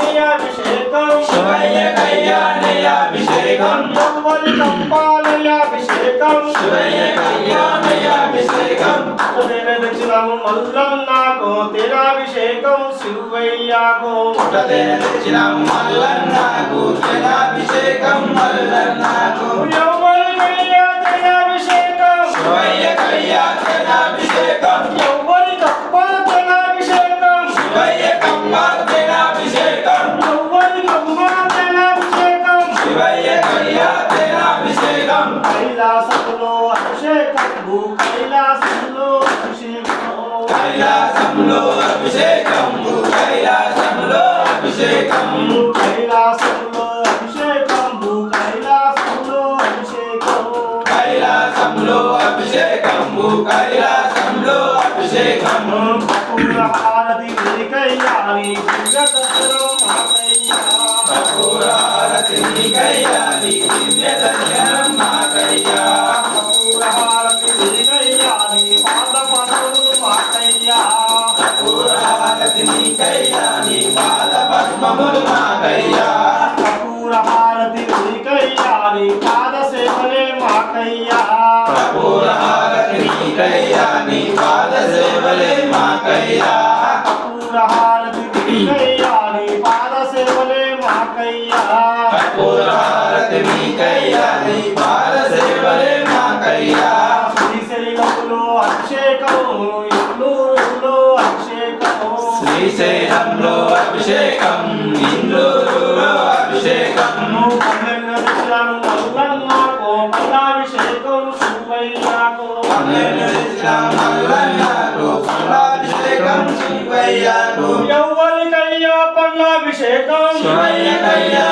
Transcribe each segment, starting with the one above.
కళ్యాణయాభిషేకం శివయ్య కళ్యాణయాభిషేకం తెచ్చినాము మల్లన్నకు తెరాభిషేకం శివయ్యకు. పుట్టతేన తెచ్చినాం మల్లన్నకు జలాభిషేకం మల్లన్నకు. ఎవరికయ్యా తెరాభిషేకం శివయ్య కళ్యాణయాభిషేకం ఎవ్వరి కైలాసంలో అభిషేకం కైలాసంలో అభిషేకం కైలాసములో అభిషేకం భూ కైలాసములో అభిషేకం కైలాసంలో అభిషేకం కైలాసంలో అభిషేకం కపూర హారతి కయ్యాలి దివ్య దర్శనం పాద సేవలే మాకయ్యా శ్రీశైలములో అభిషేకము ఇల్లూరులో అభిషేకము శ్రీశైలంలో అభిషేకం ఇందూరులో అభిషేకం. పన్నెండు దశలను మల్లన్నకు పల్లాభిషేకం శివయ్యకు మల్లన్నకు పల్లాభిషేకం శివయ్యకు ఎవ్వరికయ్యా పల్లాభిషేకం శివయ్యకయ్యా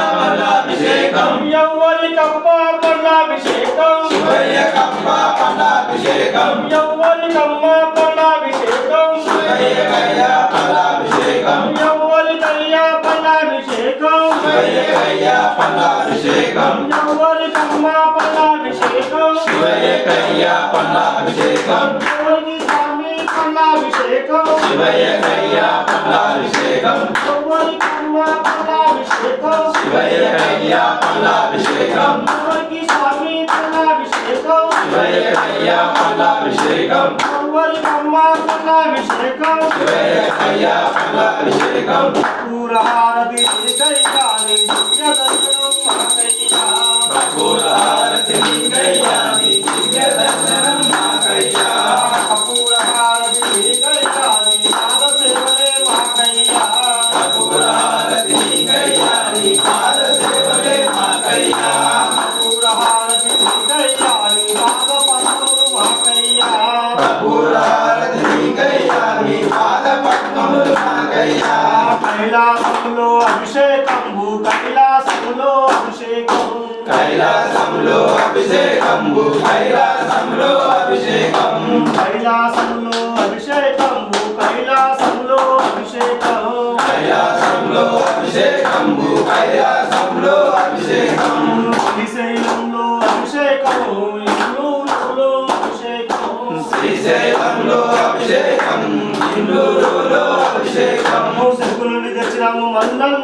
పల్లాభిషేకం. శివయ్యకయ్యా పల్లాభిషేకం. ఎవ్వరికమ్మ పల్లాభిషేకం. శివయ్యకయ్యా పల్లాభిషేకం. ఎవరికి స్వామి పల్లాభిషేకం. శివయ్యకయ్యా పల్లాభిషేకం. ఎవరికమ్మ పల్లాభిషేకం. శివయ్యకయ్యా పల్లాభిషేకం. ఎవరికి స్వామి పల్లాభిషేకం. శివయ్యకయ్యా పల్లాభిషేకం. ఎవరికమ్మ పల్లాభిషేకం. శివయ్యకయ్యా పల్లాభిషేకం. పూరహారతి కైకాలి కైలాసములో అభిషేకం. కైలాసములో అభిషేకం కైలాసంలో అభిషేకం. కైలాసంలో అభిషేకం కైలాసములో అభిషేకం. కైలాసములో అభిషేకం కైలాసంలో అభిషేకం. శ్రీశైలంలో అభిషేకం ఇల్లూరులో అభిషేకం. శ్రీశైలంలో అభిషేకం ఇందూరులో అభిషేకం. శకులుని తెచ్చినాము మల్లన్నకు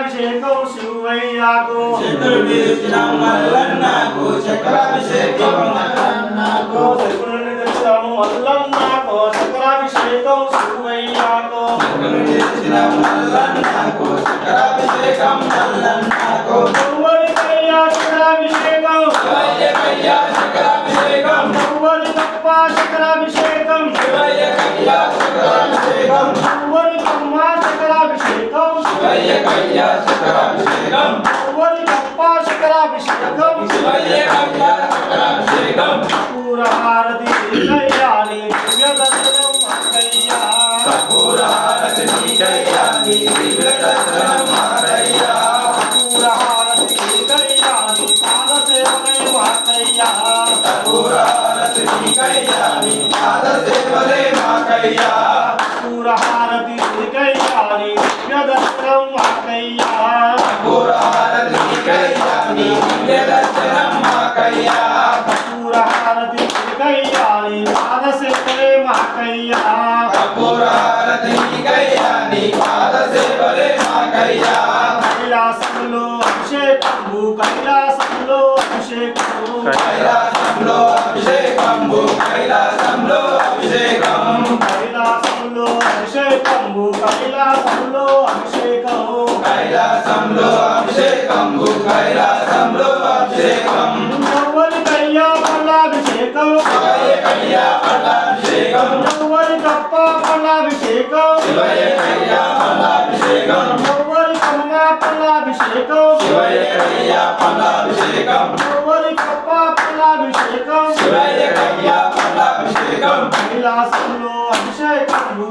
శంకరాభిషేకం శివయ్యకు మల్లన్నకు చక్రాభిషేకం మల్లన్నకు శకులుని తెచ్చినాము మల్లన్నకు శంకరాభిషేకం శివయ్యకు మల్లన్నకు చక్రాభిషేకం మల్లన్నకు శివయ్యకయ్యా చక్రాభిషేకం ఎవరి తప్ప శంకరాభిషేకం శివయ్యకయ్యా చక్రాభిషేకం పూరహారతి కయ్యాలి దర్శనం మాకయ్యా కపూరహారతి దర్శనం మాకయ్యా పూరహారతి కయ్యాలి పాద మాకయ్యా మాకయ్యా కైలాసంలో అభిషేకంబు కైలాసంలో అభిషేకము. కైలాసంలో అభిషేకంబు కైలాసంలో అభిషేకము కైలాసంలో అభిషేకంబు కైలాసంలో అభిషేకం. ఎవరికయ్యా పల్లాభిషేకం శివయ్యకయ్యా పట్టాభిషేకం ఎవరి తప్ప పల్లాభిషేకం శివయ్యకయ్యా పట్టాభిషేకం ఎవరికమ్మ పల్లాభిషేకం శివయ్యకయ్యా పట్టాభిషేకం ఎవరి తప్ప పల్లాభిషేకం శివయ్యకయ్యా పట్టాభిషేకం కైలాసంలో అభిషేకము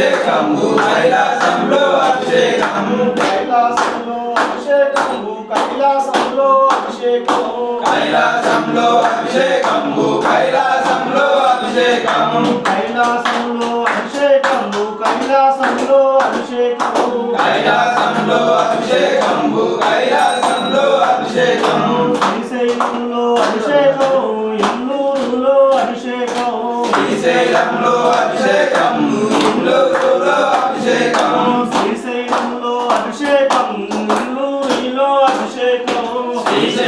అభిషేకంబు కైలాసంలో అభిషేకం కైలాసంలో అభిషేకము కైలాసంలో అభిషేకము. కైలాసంలో అభిషేకంబు కైలాసంలో అభిషేకం కైలాసంలో అభిషేకము కైలాసంలో అభిషేకము. కైలాసంలో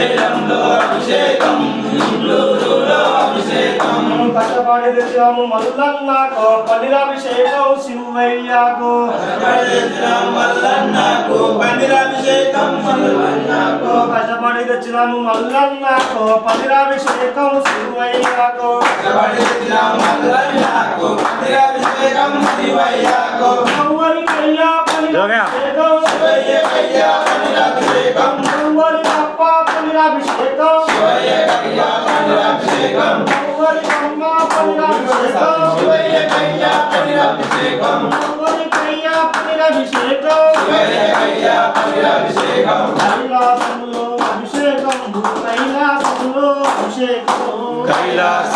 శ్రీశైలంలో అభిషేకం. ఇందూరులో అభిషేకం కష్టపడి తెచ్చాము మల్లన్నకు పల్లిరాభిషేకం శివయ్యకు మల్లన్నకు పన్నీరాభిషేకం మల్లన్నకు కష్టపడి తెచ్చినాము మల్లన్నకు పల్లిరాభిషేకం శివయ్యకు మల్లన్నకు పన్నీరాభిషేకం కైలాసములో అభిషేకం కైలాసంలో అభిషేకం. కైలాస